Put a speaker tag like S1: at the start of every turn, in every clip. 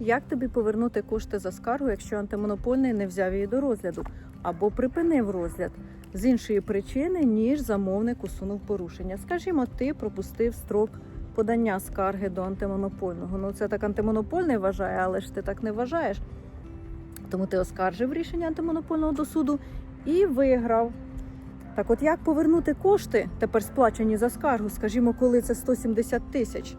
S1: Як тобі повернути кошти за скаргу, якщо антимонопольний не взяв її до розгляду або припинив розгляд з іншої причини, ніж замовник усунув порушення? Скажімо, ти пропустив строк подання скарги до антимонопольного. Ну це так антимонопольний вважає, але ж ти так не вважаєш. Тому ти оскаржив рішення антимонопольного до суду і виграв. Так, от як повернути кошти, тепер сплачені за скаргу, скажімо, коли це 170 тисяч.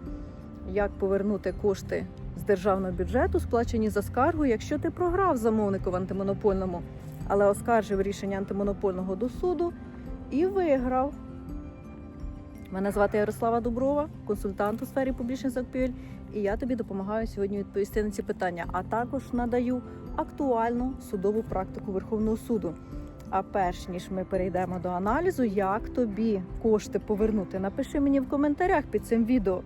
S1: Як повернути кошти з державного бюджету, сплачені за скаргу, якщо ти програв замовнику в антимонопольному, але оскаржив рішення антимонопольного до суду і виграв. Мене звати Ярослава Дуброва, консультант у сфері публічних закупівель, і я тобі допомагаю сьогодні відповісти на ці питання, а також надаю актуальну судову практику Верховного суду. А перш ніж ми перейдемо до аналізу, як тобі кошти повернути, напиши мені в коментарях під цим відео,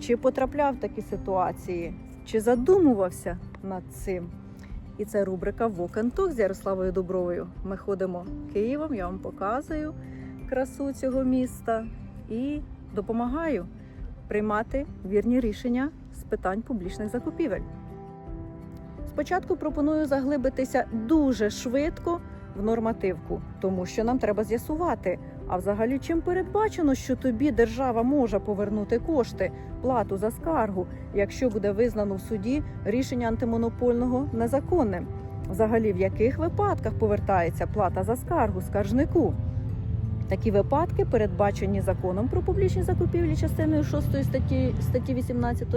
S1: чи потрапляв в такі ситуації, чи задумувався над цим. І це рубрика Walk з Ярославою Дубровою. Ми ходимо Києвом, я вам показую красу цього міста і допомагаю приймати вірні рішення з питань публічних закупівель. Спочатку пропоную заглибитися дуже швидко в нормативку, тому що нам треба з'ясувати, а взагалі чим передбачено, що тобі держава може повернути кошти, плату за скаргу, якщо буде визнано в суді рішення антимонопольного незаконним. Взагалі, в яких випадках повертається плата за скаргу скаржнику? Такі випадки передбачені законом про публічні закупівлі частиною 6 статті, статті 18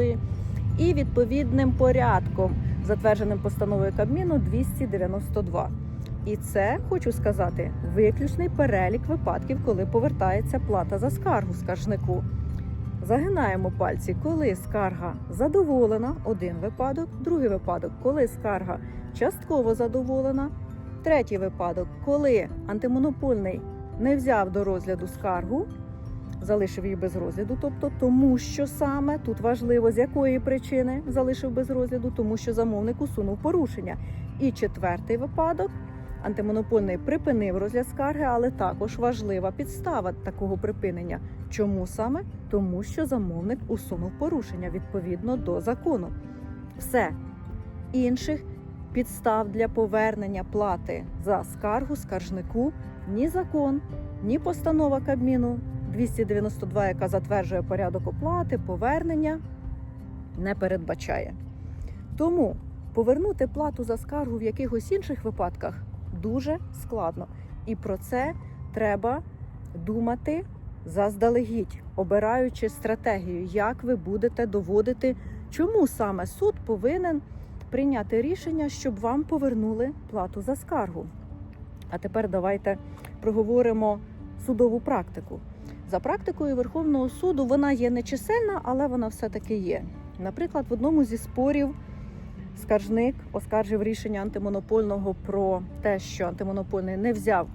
S1: і відповідним порядком, затвердженим постановою Кабміну 292. І це хочу сказати виключний перелік випадків, коли повертається плата за скаргу скаржнику. Загинаємо пальці, коли скарга задоволена, один випадок, другий випадок, коли скарга частково задоволена, третій випадок, коли антимонопольний не взяв до розгляду скаргу, залишив її без розгляду, тобто тому, що саме тут важливо, з якої причини залишив без розгляду, тому що замовник усунув порушення. І четвертий випадок. Антимонопольний припинив розгляд скарги, але також важлива підстава такого припинення. Чому саме? Тому що замовник усунув порушення відповідно до закону. Все інших підстав для повернення плати за скаргу скаржнику ні закон, ні постанова Кабміну 292, яка затверджує порядок оплати, повернення, не передбачає. Тому повернути плату за скаргу в якихось інших випадках дуже складно. І про це треба думати заздалегідь, обираючи стратегію, як ви будете доводити, чому саме суд повинен прийняти рішення, щоб вам повернули плату за скаргу. А тепер давайте проговоримо судову практику. За практикою Верховного суду вона є не чисельна, але вона все-таки є. Наприклад, в одному зі спорів скаржник оскаржив рішення антимонопольного про те, що антимонопольний не взяв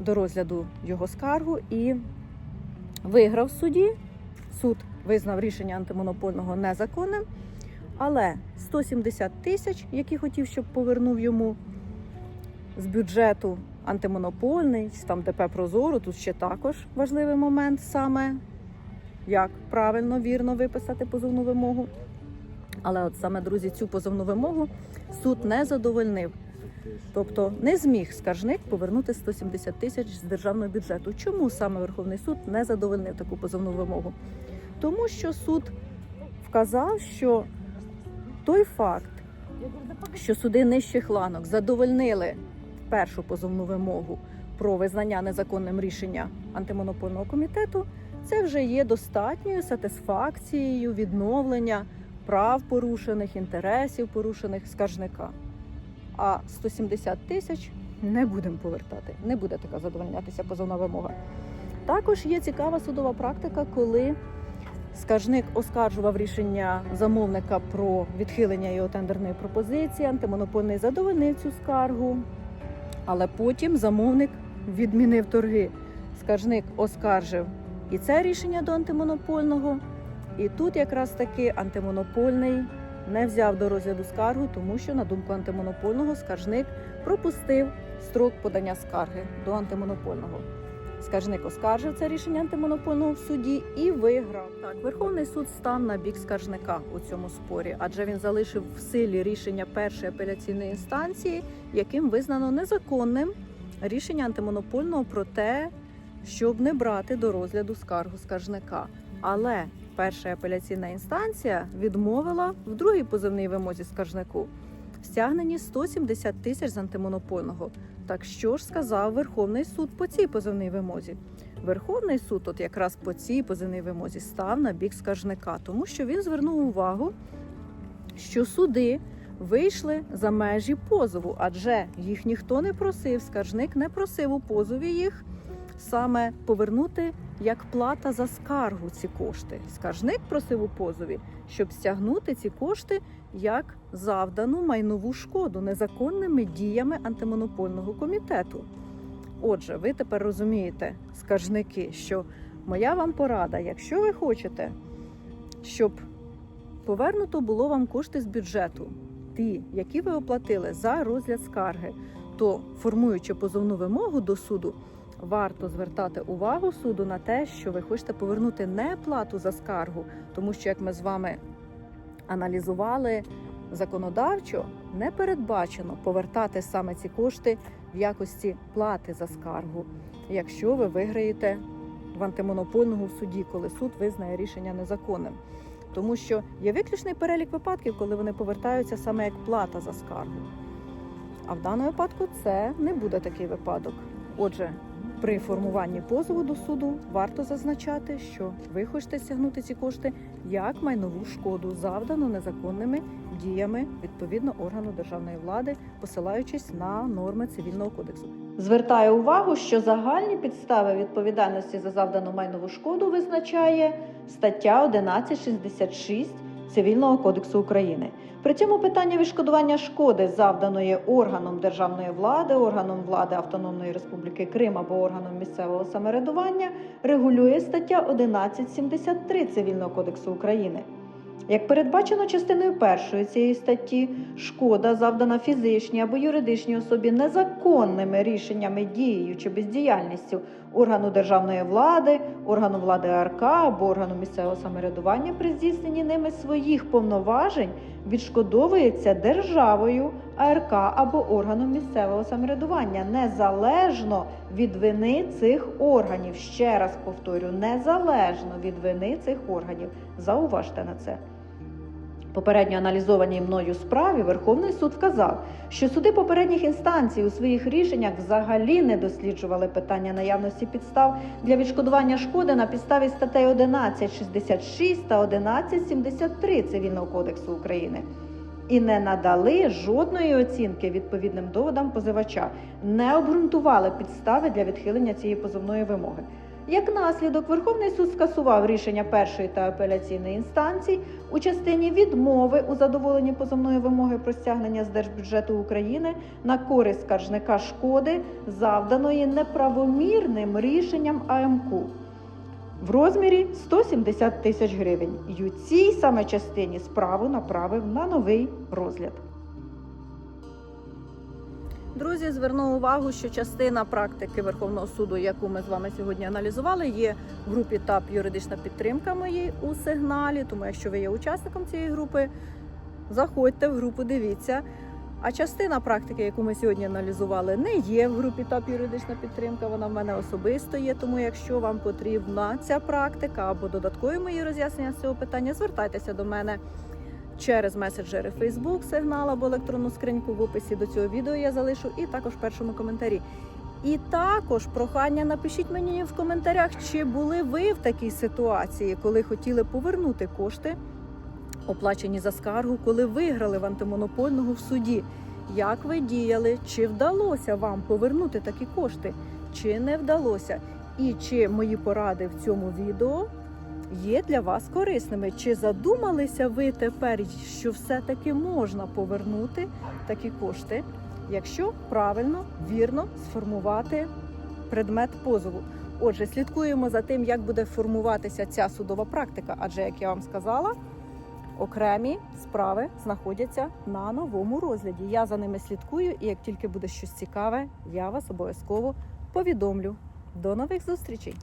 S1: до розгляду його скаргу і виграв в суді. Суд визнав рішення антимонопольного незаконним, але 170 тисяч, які хотів, щоб повернув йому з бюджету антимонопольний, там ДП Прозоро, тут ще також важливий момент саме як правильно, вірно виписати позовну вимогу. Але от саме, друзі, цю позовну вимогу суд не задовольнив. Тобто не зміг скаржник повернути 170 тисяч з державного бюджету. Чому саме Верховний суд не задовольнив таку позовну вимогу? Тому що суд вказав, що той факт, що суди нижчих ланок задовольнили першу позовну вимогу про визнання незаконним рішення антимонопольного комітету, це вже є достатньою сатисфакцією відновлення прав порушених, інтересів порушених скаржника. А 170 тисяч не будемо повертати, не буде така задовольнятися позовна вимога. Також є цікава судова практика, коли скаржник оскаржував рішення замовника про відхилення його тендерної пропозиції, антимонопольний задовольнив цю скаргу, але потім замовник відмінив торги. Скаржник оскаржив і це рішення до антимонопольного. І тут якраз таки антимонопольний не взяв до розгляду скаргу, тому що, на думку антимонопольного, скаржник пропустив строк подання скарги до антимонопольного. Скаржник оскаржив це рішення антимонопольного в суді і виграв. Так, Верховний суд став на бік скаржника у цьому спорі, адже він залишив в силі рішення першої апеляційної інстанції, яким визнано незаконним рішення антимонопольного про те, щоб не брати до розгляду скаргу скаржника. Але перша апеляційна інстанція відмовила в другій позовній вимозі скаржнику в стягненні 170 тисяч з антимонопольного. Так що ж сказав Верховний суд по цій позовній вимозі? Верховний суд, от якраз по цій позовній вимозі, став на бік скаржника, тому що він звернув увагу, що суди вийшли за межі позову, адже їх ніхто не просив, скаржник не просив у позові їх саме повернути як плата за скаргу ці кошти. Скаржник просив у позові, щоб стягнути ці кошти як завдану майнову шкоду незаконними діями антимонопольного комітету. Отже, ви тепер розумієте, скаржники, що моя вам порада, якщо ви хочете, щоб повернуто було вам кошти з бюджету, ті, які ви оплатили за розгляд скарги, то формуючи позовну вимогу до суду, варто звертати увагу суду на те, що ви хочете повернути не плату за скаргу, тому що як ми з вами аналізували законодавчо, не передбачено повертати саме ці кошти в якості плати за скаргу, якщо ви виграєте в антимонопольному суді, коли суд визнає рішення незаконним. Тому що є виключний перелік випадків, коли вони повертаються саме як плата за скаргу. А в даному випадку це не буде такий випадок. Отже, при формуванні позову до суду варто зазначати, що ви хочете стягнути ці кошти як майнову шкоду, завдану незаконними діями відповідно органу державної влади, посилаючись на норми цивільного кодексу. Звертаю увагу, що загальні підстави відповідальності за завдану майнову шкоду визначає стаття 1166 Цивільного кодексу України. При цьому питання відшкодування шкоди, завданої органом державної влади, органом влади Автономної Республіки Крим або органом місцевого самоврядування, регулює стаття 1173 Цивільного кодексу України. Як передбачено частиною першої цієї статті, шкода, завдана фізичній або юридичній особі незаконними рішеннями дією чи бездіяльністю органу державної влади, органу влади АРК або органу місцевого самоврядування при здійсненні ними своїх повноважень відшкодовується державою, АРК або органом місцевого самоврядування незалежно від вини цих органів. Ще раз повторю, незалежно від вини цих органів. Зауважте на це. Попередньо аналізованій мною справі Верховний суд вказав, що суди попередніх інстанцій у своїх рішеннях взагалі не досліджували питання наявності підстав для відшкодування шкоди на підставі статей 1166 та 1173 Цивільного кодексу України. І не надали жодної оцінки відповідним доводам позивача, не обґрунтували підстави для відхилення цієї позовної вимоги. Як наслідок, Верховний суд скасував рішення першої та апеляційної інстанцій у частині відмови у задоволенні позовної вимоги про стягнення з держбюджету України на користь скаржника шкоди, завданої неправомірним рішенням АМКУ в розмірі 170 тисяч гривень. І у цій саме частині справу направив на новий розгляд. Друзі, зверну увагу, що частина практики Верховного суду, яку ми з вами сьогодні аналізували, є в групі ТАП юридична підтримка моєї у сигналі. Тому, якщо ви є учасником цієї групи, заходьте в групу, дивіться. А частина практики, яку ми сьогодні аналізували, не є в групі ТАП юридична підтримка. Вона в мене особисто є. Тому, якщо вам потрібна ця практика або додаткові мої роз'яснення з цього питання, звертайтеся до мене через меседжери Facebook, сигнал або електронну скриньку в описі до цього відео я залишу, і також в першому коментарі. І також прохання напишіть мені в коментарях, чи були ви в такій ситуації, коли хотіли повернути кошти, оплачені за скаргу, коли виграли в антимонопольного в суді. Як ви діяли? Чи вдалося вам повернути такі кошти, чи не вдалося? І чи мої поради в цьому відео є для вас корисними? Чи задумалися ви тепер, що все-таки можна повернути такі кошти, якщо правильно, вірно сформувати предмет позову? Отже, слідкуємо за тим, як буде формуватися ця судова практика, адже як я вам сказала. Окремі справи знаходяться на новому розгляді. Я за ними слідкую, і як тільки буде щось цікаве, я вас обов'язково повідомлю. До нових зустрічей!